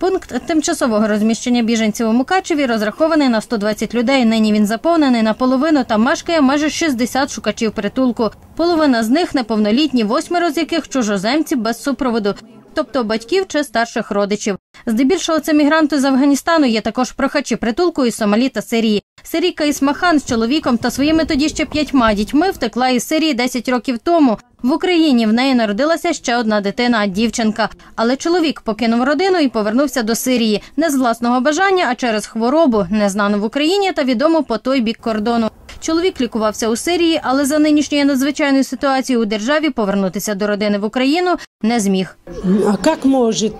Пункт тимчасового розміщення біженців у Мукачеві розрахований на 120 людей. Нині він заповнений наполовину та мешкає майже 60 шукачів притулку. Половина з них неповнолітні, восьмеро з яких чужоземці без супроводу. Тобто батьків чи старших родичів. Здебільшого це мігранти з Афганістану є також прохачі притулку із Сомалі та Сирії. Сирійка Ісмахан з чоловіком та своїми тоді ще п'ятьма дітьми втекла із Сирії 10 років тому. В Україні в неї народилася ще одна дитина, дівчинка. Але чоловік покинув родину і повернувся до Сирії не з власного бажання, а через хворобу, незнану в Україні та відому по той бік кордону. Чоловік лікувався у Сирії, але за нинішньої надзвичайної ситуації у державі повернутися до родини в Україну не зміг. А как может...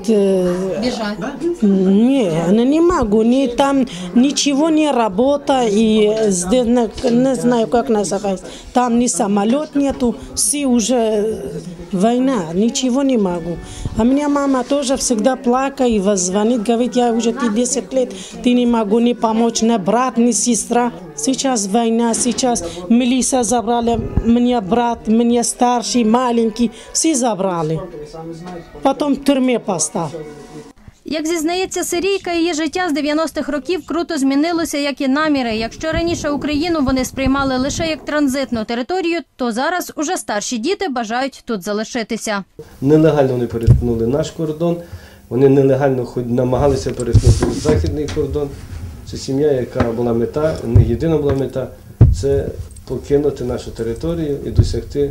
э, Біжать. Не, она не могу. Ни, там ничего не работа. И здесь, не, не знаю, как называется. Там ни самолет нету. Все уже война. Ничего не могу. А меня мама тоже всегда плакает и звонит. Говорит, я уже ты 10 лет. Ты не могу ни помочь, ни брат, ни сестра. Сейчас война, сейчас милиция забрали. Меня брат, меня старший, маленький. Все забрали. Потом в тюрьме поставили. Як зізнається Сирійка, її життя з 90-х років круто змінилося, як і наміри. Якщо раніше Україну вони сприймали лише як транзитну територію, то зараз уже старші діти бажають тут залишитися. Нелегально вони перетнули наш кордон, вони нелегально хоч намагалися перетнути західний кордон. Це сім'я, яка була мета, не єдина була мета це покинути нашу територію і досягти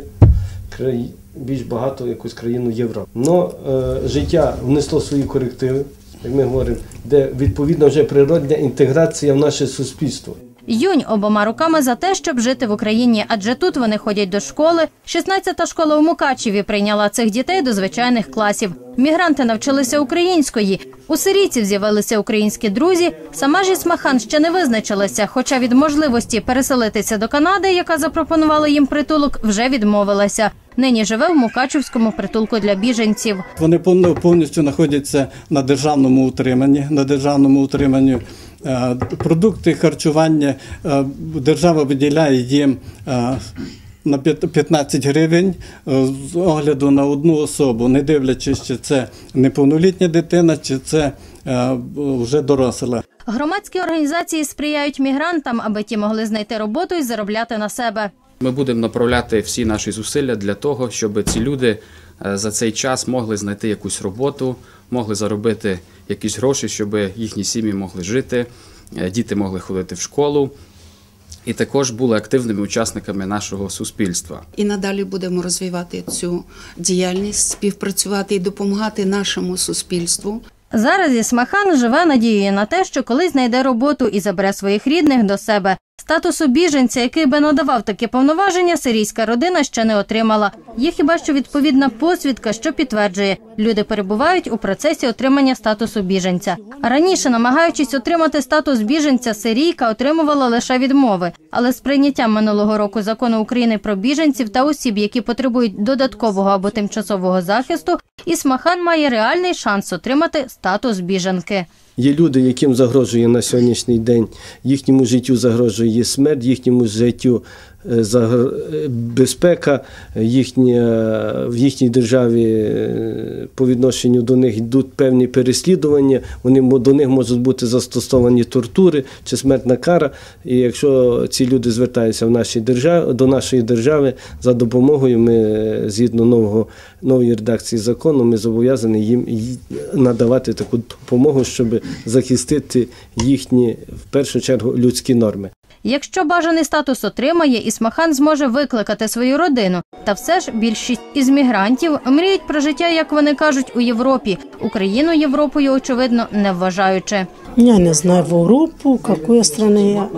краї... більш багато якусь країну Європи. Но е, життя внесло свої корективи, як ми говоримо, де відповідно вже природня інтеграція в наше суспільство. Юнь обома руками за те, щоб жити в Україні, адже тут вони ходять до школи. 16-та школа у Мукачеві прийняла цих дітей до звичайних класів. Мігранти навчилися української. У сирійців з'явилися українські друзі. Сама ж Ісмахан ще не визначилася, хоча від можливості переселитися до Канади, яка запропонувала їм притулок, вже відмовилася. Нині живе в Мукачевському притулку для біженців. Вони повністю знаходяться на державному утриманні. На державному утриманні Е, продукти харчування е, держава виділяє їм е, на п'ят- 15 гривень з огляду на одну особу, не дивлячись, чи це неповнолітня дитина, чи це вже доросла. Громадські організації сприяють мігрантам, аби ті могли знайти роботу і заробляти на себе. Ми будемо направляти всі наші зусилля для того, щоб ці люди е, за цей час могли знайти якусь роботу, могли заробити якісь гроші, щоб їхні сім'ї могли жити, е, діти могли ходити в школу. І також були активними учасниками нашого суспільства. І надалі будемо розвивати цю діяльність, співпрацювати і допомагати нашому суспільству. Зараз Ісмахан живе надією на те, що колись знайде роботу і забере своїх рідних до себе. Статусу біженця, який би надавав таке повноваження, сирійська родина ще не отримала. Є хіба що відповідна посвідка, що підтверджує, люди перебувають у процесі отримання статусу біженця. Раніше, намагаючись отримати статус біженця, сирійка отримувала лише відмови. Але з прийняттям минулого року закону України про біженців та осіб, які потребують додаткового або тимчасового захисту, Ісмахан має реальний шанс отримати статус біженки. Є люди, яким загрожує на сьогоднішній день, їхньому життю загрожує смерть, їхньому життю е, е, безпека, їхня, в їхній державі е, по відношенню до них йдуть певні переслідування, вони, до них можуть бути застосовані тортури чи смертна кара. І якщо ці люди звертаються в нашій державі, до нашої держави за допомогою, ми е, згідно нового, нової редакції закону, ми зобов'язані їм надавати таку допомогу, щоб захистити їхні в першу чергу людські норми. Якщо бажаний статус отримає, Ісмахан зможе викликати свою родину. Та все ж більшість із мігрантів мріють про життя, як вони кажуть, у Європі. Україну Європою, очевидно, не вважаючи. Я не знаю в Европу, какую страну я,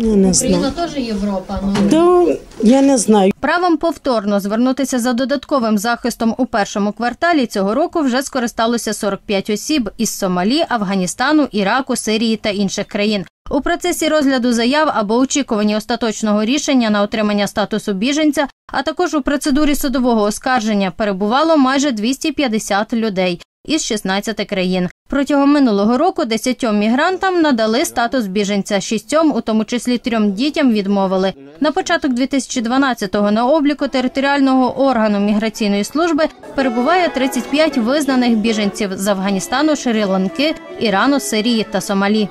я не знаю. теж Європа. ну. Да, я не знаю. Правом повторно звернутися за додатковим захистом у першому кварталі цього року вже скористалося 45 осіб із Сомалі, Афганістану, Іраку, Сирії та інших країн. У процесі розгляду заяв або очікуванні остаточного рішення на отримання статусу біженця, а також у процедурі судового оскарження перебувало майже 250 людей. Із 16 країн. Протягом минулого року десятьом мігрантам надали статус біженця. Шістьом, у тому числі трьом дітям, відмовили. На початок 2012-го на обліку територіального органу міграційної служби перебуває 35 визнаних біженців з Афганістану, Шрі-Ланки, Ірану, Сирії та Сомалі.